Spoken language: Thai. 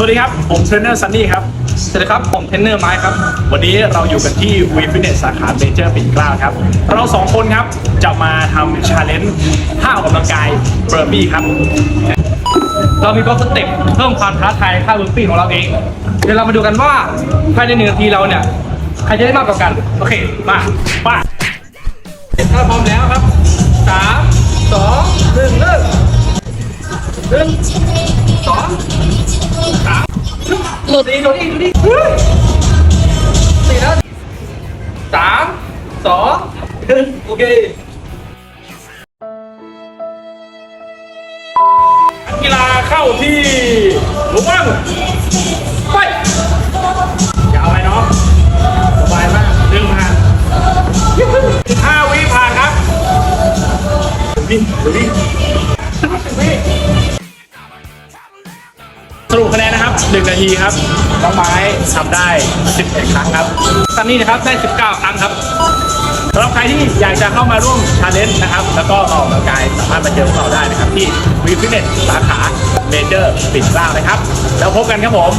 วัสดีครับ ผมเทรนเนอร์ซันนี่ครับ สวัสดีครับ ผมเทรนเนอร์ไม้ครับ วันนี้เราอยู่กันที่วีฟิตเนสสาขาเมเจอร์ปิ่นเกล้าครับ เราสองคนครับจะมาทำชาเลนจ์ท่าออกกำลังกายเบอร์บี้ครับ เรามีบล็อกสเต็ปเพิ่มความท้าทายค่าบุฟฟี่ของเราเอง เดี๋ยวเรามาดูกันว่าภายในหนึ่งนาทีเราเนี่ย ใครจะได้มากกว่ากัน โอเค มาป้าถ้าพร้อมแล้วครับสามสองหนึ่งเริ่มหนึ่งสองสาม หลุดดีหลุดดีหลุดดีสี่แล้วสามสองหนึ่งโอเคกีฬาเข้าที่ลุกนั่งไปยาวไปเนาะสบายมากดึงผ่านห้าวิผ่านครับวิ่งวิ่ง 1 นาทีครับน้องไม้ทำได้ 11 ครั้งครับตอนนี้นะครับได้ 19 ครั้งครับสำหรับใครที่อยากจะเข้ามาร่วมชาเลนจ์นะครับ แล้วก็ออกกำลังกายสามารถมาเจอพวกเราได้นะครับ ที่วีฟิตเนสสาขาเมเจอร์ปิ่นเกล้านะครับ แล้วพบกันครับผม